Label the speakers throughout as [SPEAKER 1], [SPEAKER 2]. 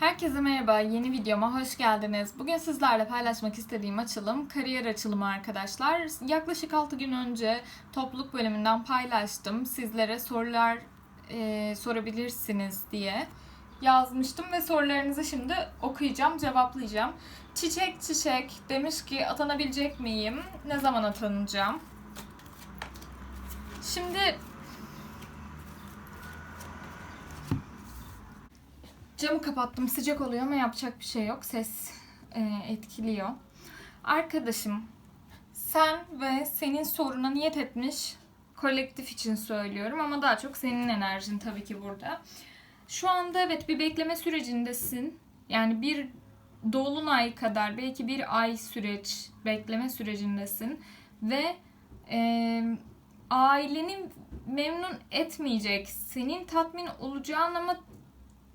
[SPEAKER 1] Herkese merhaba, yeni videoma hoş geldiniz. Bugün sizlerle paylaşmak istediğim açılım kariyer açılımı arkadaşlar. Yaklaşık 6 gün önce topluluk bölümünden paylaştım. Sizlere sorular e, sorabilirsiniz diye yazmıştım ve sorularınızı şimdi okuyacağım, cevaplayacağım. Çiçek Çiçek demiş ki atanabilecek miyim? Ne zaman atanacağım? Şimdi Camı kapattım. Sıcak oluyor ama yapacak bir şey yok. Ses e, etkiliyor. Arkadaşım, sen ve senin soruna niyet etmiş kolektif için söylüyorum ama daha çok senin enerjin tabii ki burada. Şu anda evet bir bekleme sürecindesin. Yani bir dolunay kadar belki bir ay süreç bekleme sürecindesin ve e, aileni memnun etmeyecek, senin tatmin olacağın ama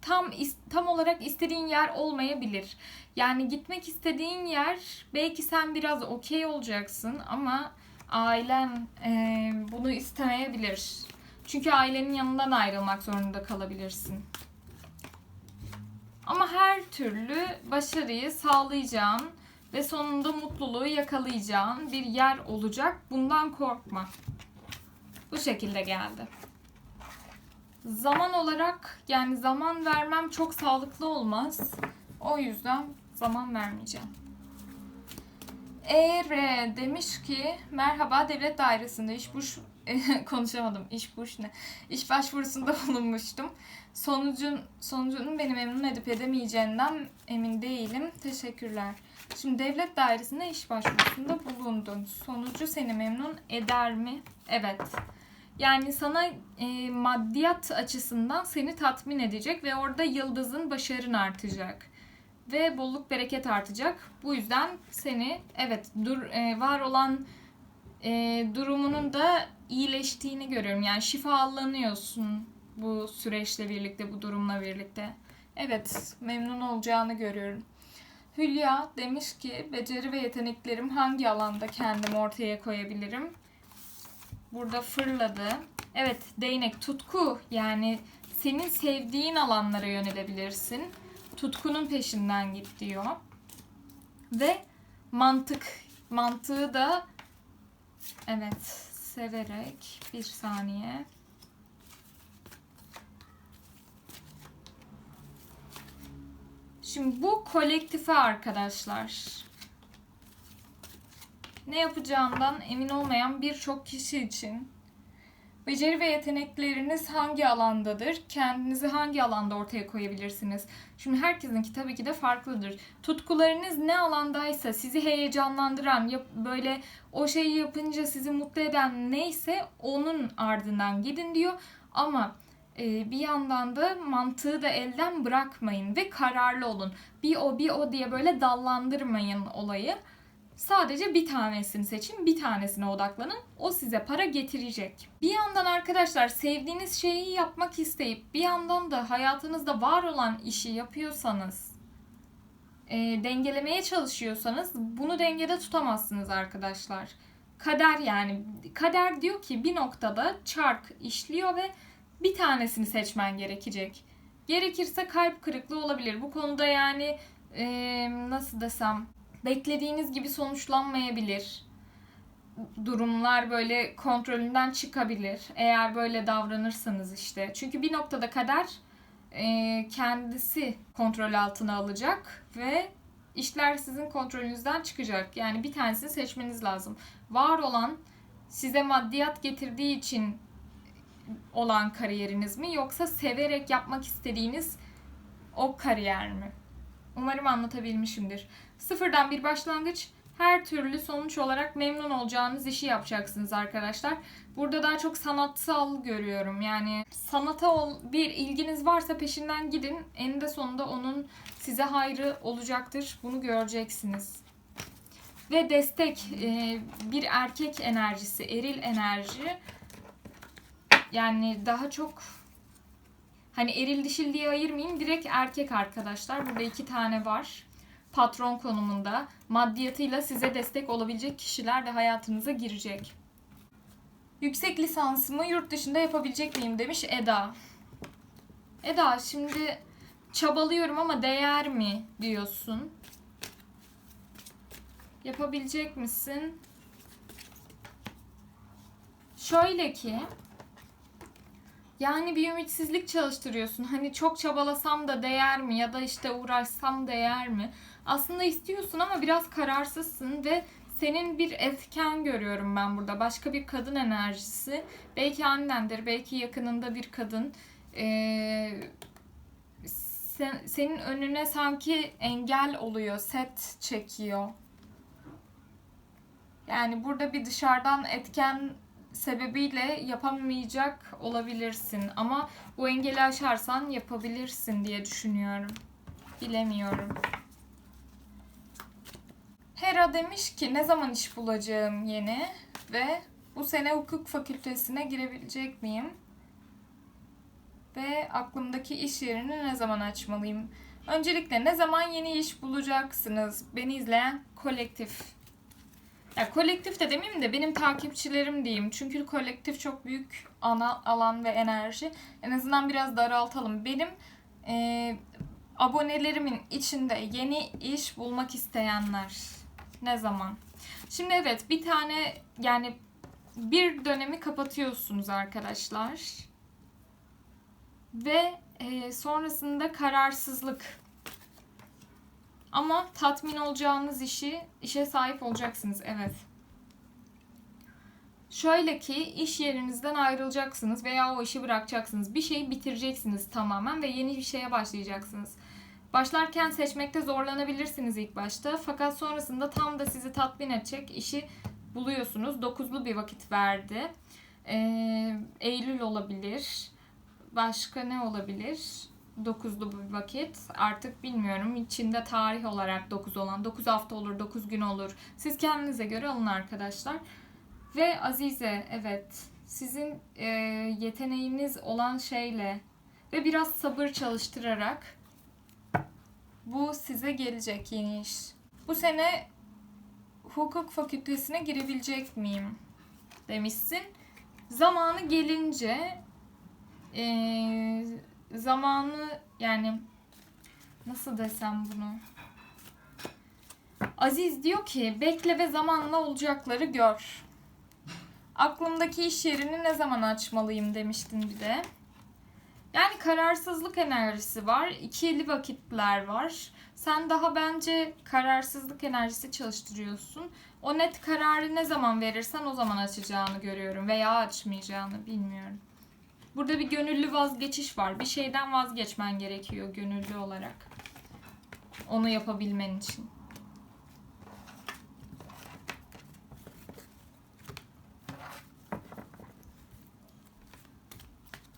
[SPEAKER 1] tam tam olarak istediğin yer olmayabilir. Yani gitmek istediğin yer belki sen biraz okey olacaksın ama ailen e, bunu istemeyebilir. Çünkü ailenin yanından ayrılmak zorunda kalabilirsin. Ama her türlü başarıyı sağlayacağın ve sonunda mutluluğu yakalayacağın bir yer olacak. Bundan korkma. Bu şekilde geldi. Zaman olarak yani zaman vermem çok sağlıklı olmaz. O yüzden zaman vermeyeceğim. ER demiş ki merhaba devlet dairesinde iş buş konuşamadım. İş buş ne? İş başvurusunda bulunmuştum. Sonucun sonucunun beni memnun edip edemeyeceğinden emin değilim. Teşekkürler. Şimdi devlet dairesinde iş başvurusunda bulundun. Sonucu seni memnun eder mi? Evet. Yani sana e, maddiyat açısından seni tatmin edecek ve orada yıldızın başarın artacak. Ve bolluk bereket artacak. Bu yüzden seni evet dur e, var olan e, durumunun da iyileştiğini görüyorum. Yani şifalanıyorsun bu süreçle birlikte, bu durumla birlikte. Evet, memnun olacağını görüyorum. Hülya demiş ki beceri ve yeteneklerim hangi alanda kendimi ortaya koyabilirim? Burada fırladı. Evet değnek tutku yani senin sevdiğin alanlara yönelebilirsin. Tutkunun peşinden git diyor. Ve mantık. Mantığı da evet severek bir saniye. Şimdi bu kolektife arkadaşlar ne yapacağından emin olmayan birçok kişi için beceri ve yetenekleriniz hangi alandadır? Kendinizi hangi alanda ortaya koyabilirsiniz? Şimdi herkesinki tabii ki de farklıdır. Tutkularınız ne alandaysa, sizi heyecanlandıran, yap, böyle o şeyi yapınca sizi mutlu eden neyse onun ardından gidin diyor. Ama e, bir yandan da mantığı da elden bırakmayın ve kararlı olun. Bir o bir o diye böyle dallandırmayın olayı. Sadece bir tanesini seçin, bir tanesine odaklanın. O size para getirecek. Bir yandan arkadaşlar sevdiğiniz şeyi yapmak isteyip bir yandan da hayatınızda var olan işi yapıyorsanız, e, dengelemeye çalışıyorsanız bunu dengede tutamazsınız arkadaşlar. Kader yani kader diyor ki bir noktada çark işliyor ve bir tanesini seçmen gerekecek. Gerekirse kalp kırıklığı olabilir. Bu konuda yani e, nasıl desem beklediğiniz gibi sonuçlanmayabilir. Durumlar böyle kontrolünden çıkabilir. Eğer böyle davranırsanız işte. Çünkü bir noktada kader e, kendisi kontrol altına alacak ve işler sizin kontrolünüzden çıkacak. Yani bir tanesini seçmeniz lazım. Var olan size maddiyat getirdiği için olan kariyeriniz mi yoksa severek yapmak istediğiniz o kariyer mi? Umarım anlatabilmişimdir. Sıfırdan bir başlangıç her türlü sonuç olarak memnun olacağınız işi yapacaksınız arkadaşlar. Burada daha çok sanatsal görüyorum. Yani sanata bir ilginiz varsa peşinden gidin. Eninde sonunda onun size hayrı olacaktır. Bunu göreceksiniz. Ve destek e, bir erkek enerjisi, eril enerji. Yani daha çok hani eril dişil diye ayırmayayım. Direkt erkek arkadaşlar. Burada iki tane var patron konumunda maddiyatıyla size destek olabilecek kişiler de hayatınıza girecek. Yüksek lisansımı yurt dışında yapabilecek miyim demiş Eda. Eda şimdi çabalıyorum ama değer mi diyorsun. Yapabilecek misin? Şöyle ki yani bir ümitsizlik çalıştırıyorsun. Hani çok çabalasam da değer mi ya da işte uğraşsam değer mi? Aslında istiyorsun ama biraz kararsızsın ve senin bir etken görüyorum ben burada. Başka bir kadın enerjisi. Belki annendir, belki yakınında bir kadın. Ee, sen, senin önüne sanki engel oluyor, set çekiyor. Yani burada bir dışarıdan etken sebebiyle yapamayacak olabilirsin. Ama bu engeli aşarsan yapabilirsin diye düşünüyorum. Bilemiyorum. Hera demiş ki ne zaman iş bulacağım yeni ve bu sene hukuk fakültesine girebilecek miyim? Ve aklımdaki iş yerini ne zaman açmalıyım? Öncelikle ne zaman yeni iş bulacaksınız? Beni izleyen kolektif. Ya kolektif de demeyeyim de benim takipçilerim diyeyim. Çünkü kolektif çok büyük ana alan ve enerji. En azından biraz daraltalım. Benim e, abonelerimin içinde yeni iş bulmak isteyenler ne zaman? Şimdi evet bir tane yani bir dönemi kapatıyorsunuz arkadaşlar. Ve e, sonrasında kararsızlık. Ama tatmin olacağınız işi, işe sahip olacaksınız. Evet. Şöyle ki iş yerinizden ayrılacaksınız veya o işi bırakacaksınız. Bir şeyi bitireceksiniz tamamen ve yeni bir şeye başlayacaksınız. Başlarken seçmekte zorlanabilirsiniz ilk başta. Fakat sonrasında tam da sizi tatmin edecek işi buluyorsunuz. Dokuzlu bir vakit verdi. Ee, Eylül olabilir. Başka ne olabilir? Dokuzlu bir vakit. Artık bilmiyorum. İçinde tarih olarak dokuz olan. Dokuz hafta olur, dokuz gün olur. Siz kendinize göre alın arkadaşlar. Ve Azize, evet. Sizin e, yeteneğiniz olan şeyle ve biraz sabır çalıştırarak bu size gelecek yeni iş. Bu sene hukuk fakültesine girebilecek miyim? Demişsin. Zamanı gelince ee, zamanı yani nasıl desem bunu? Aziz diyor ki bekle ve zamanla olacakları gör. Aklımdaki iş yerini ne zaman açmalıyım demiştin bir de. Yani kararsızlık enerjisi var. ikili vakitler var. Sen daha bence kararsızlık enerjisi çalıştırıyorsun. O net kararı ne zaman verirsen o zaman açacağını görüyorum veya açmayacağını bilmiyorum. Burada bir gönüllü vazgeçiş var. Bir şeyden vazgeçmen gerekiyor gönüllü olarak. Onu yapabilmen için.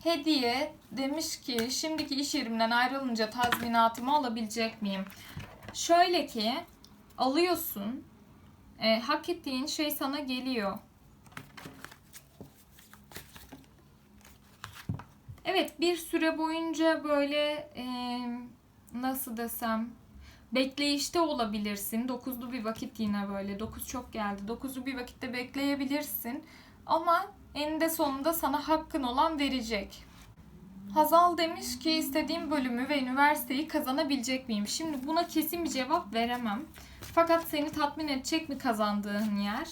[SPEAKER 1] Hediye demiş ki şimdiki iş yerimden ayrılınca tazminatımı alabilecek miyim? Şöyle ki alıyorsun. E, hak ettiğin şey sana geliyor. Evet bir süre boyunca böyle e, nasıl desem bekleyişte olabilirsin. Dokuzlu bir vakit yine böyle. Dokuz çok geldi. Dokuzlu bir vakitte bekleyebilirsin. Ama eninde sonunda sana hakkın olan verecek. Hazal demiş ki istediğim bölümü ve üniversiteyi kazanabilecek miyim? Şimdi buna kesin bir cevap veremem. Fakat seni tatmin edecek mi kazandığın yer?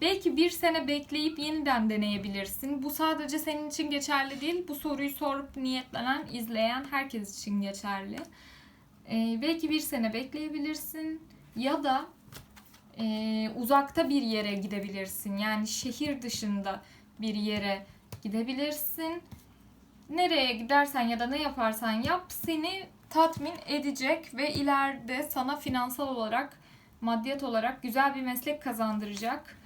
[SPEAKER 1] Belki bir sene bekleyip yeniden deneyebilirsin. Bu sadece senin için geçerli değil. Bu soruyu sorup niyetlenen, izleyen herkes için geçerli. Ee, belki bir sene bekleyebilirsin. Ya da e, uzakta bir yere gidebilirsin. Yani şehir dışında bir yere gidebilirsin. Nereye gidersen ya da ne yaparsan yap seni tatmin edecek ve ileride sana finansal olarak, maddiyat olarak güzel bir meslek kazandıracak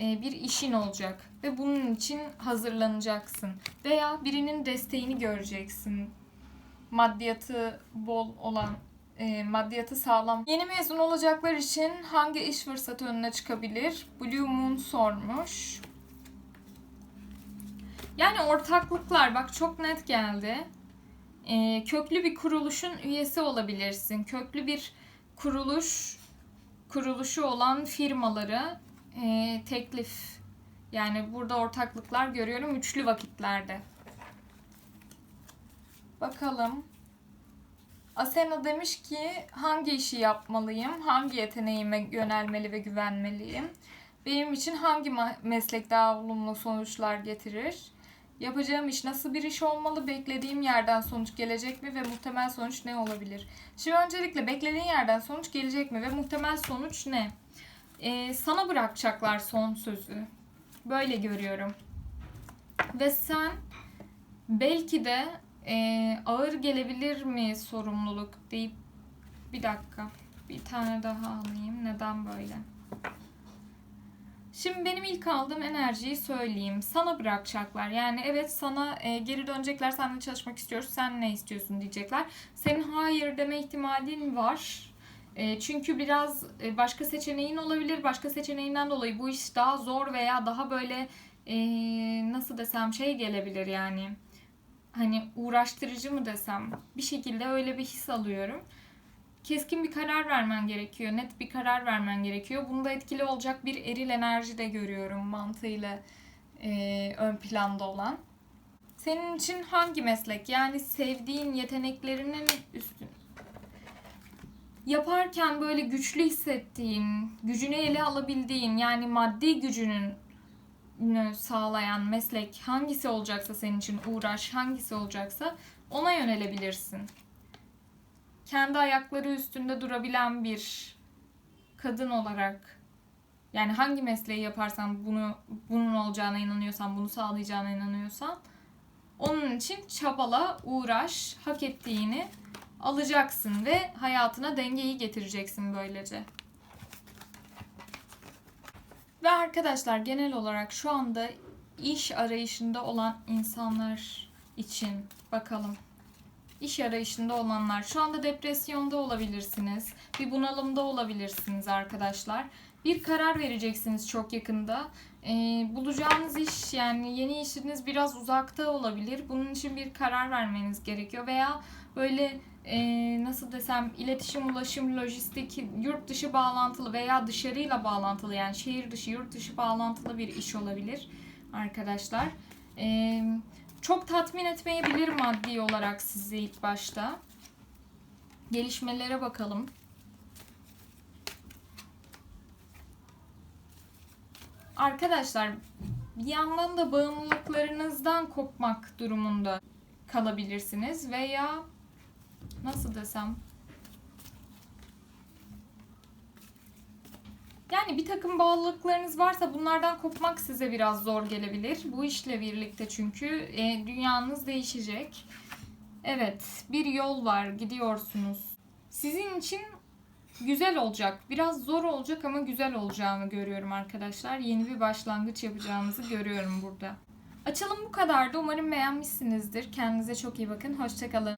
[SPEAKER 1] e, bir işin olacak ve bunun için hazırlanacaksın veya birinin desteğini göreceksin. Maddiyatı bol olan, e, maddiyatı sağlam. Yeni mezun olacaklar için hangi iş fırsatı önüne çıkabilir? Blue Moon sormuş. Yani ortaklıklar bak çok net geldi. E, köklü bir kuruluşun üyesi olabilirsin. Köklü bir kuruluş kuruluşu olan firmaları e, teklif yani burada ortaklıklar görüyorum üçlü vakitlerde. Bakalım. Asena demiş ki hangi işi yapmalıyım, hangi yeteneğime yönelmeli ve güvenmeliyim? Benim için hangi meslek daha olumlu sonuçlar getirir? Yapacağım iş nasıl bir iş olmalı? Beklediğim yerden sonuç gelecek mi ve muhtemel sonuç ne olabilir? Şimdi öncelikle beklediğin yerden sonuç gelecek mi ve muhtemel sonuç ne? Ee, sana bırakacaklar son sözü. Böyle görüyorum. Ve sen belki de e, ağır gelebilir mi sorumluluk deyip bir dakika bir tane daha alayım. Neden böyle? Şimdi benim ilk aldığım enerjiyi söyleyeyim. Sana bırakacaklar. Yani evet sana e, geri dönecekler. Seninle çalışmak istiyoruz. Sen ne istiyorsun diyecekler. Senin hayır deme ihtimalin var. E, çünkü biraz e, başka seçeneğin olabilir. Başka seçeneğinden dolayı bu iş daha zor veya daha böyle e, nasıl desem şey gelebilir yani. Hani uğraştırıcı mı desem. Bir şekilde öyle bir his alıyorum keskin bir karar vermen gerekiyor. Net bir karar vermen gerekiyor. Bunda etkili olacak bir eril enerji de görüyorum mantığıyla e, ön planda olan. Senin için hangi meslek? Yani sevdiğin yeteneklerinin üstün. Yaparken böyle güçlü hissettiğin, gücünü ele alabildiğin yani maddi gücünün nü sağlayan meslek hangisi olacaksa senin için uğraş hangisi olacaksa ona yönelebilirsin kendi ayakları üstünde durabilen bir kadın olarak yani hangi mesleği yaparsan bunu bunun olacağına inanıyorsan, bunu sağlayacağına inanıyorsan onun için çabala, uğraş, hak ettiğini alacaksın ve hayatına dengeyi getireceksin böylece. Ve arkadaşlar genel olarak şu anda iş arayışında olan insanlar için bakalım iş arayışında olanlar. Şu anda depresyonda olabilirsiniz. Bir bunalımda olabilirsiniz arkadaşlar. Bir karar vereceksiniz çok yakında. Ee, bulacağınız iş yani yeni işiniz biraz uzakta olabilir. Bunun için bir karar vermeniz gerekiyor. Veya böyle e, nasıl desem iletişim, ulaşım, lojistik, yurt dışı bağlantılı veya dışarıyla bağlantılı yani şehir dışı, yurt dışı bağlantılı bir iş olabilir arkadaşlar. Eee çok tatmin etmeyebilir maddi olarak sizi ilk başta. Gelişmelere bakalım. Arkadaşlar bir yandan da bağımlılıklarınızdan kopmak durumunda kalabilirsiniz veya nasıl desem Yani bir takım bağlılıklarınız varsa bunlardan kopmak size biraz zor gelebilir. Bu işle birlikte çünkü e, dünyanız değişecek. Evet, bir yol var, gidiyorsunuz. Sizin için güzel olacak. Biraz zor olacak ama güzel olacağını görüyorum arkadaşlar. Yeni bir başlangıç yapacağınızı görüyorum burada. Açalım bu kadardı. Umarım beğenmişsinizdir. Kendinize çok iyi bakın. Hoşçakalın.